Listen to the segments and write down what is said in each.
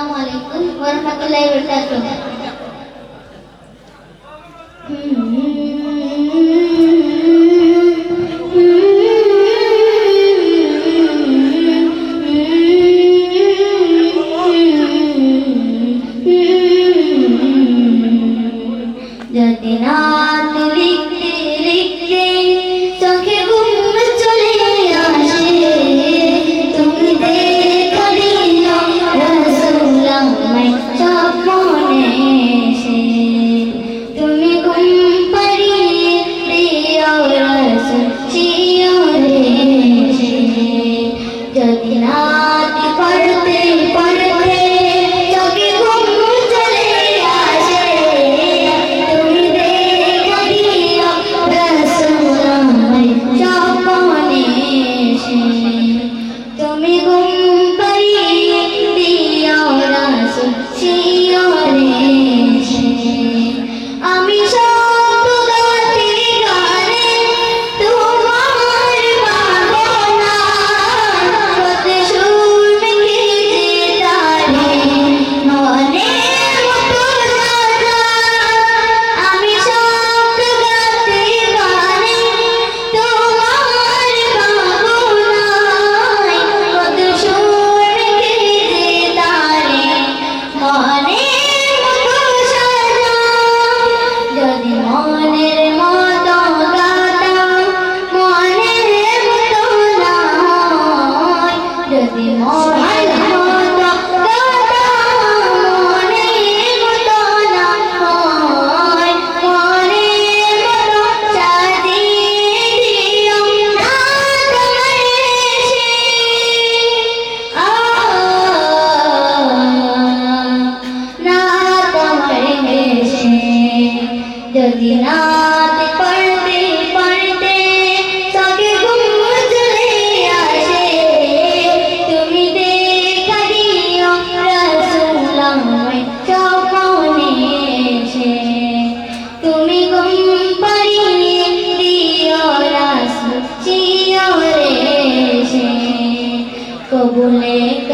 அஸ்லாம் வலைக்கும் வரமத்துல்லாய் வரகாத்தும் make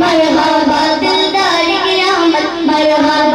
മരഹാബ ദിൽദാരി കിയാമത്ത് മരഹാബ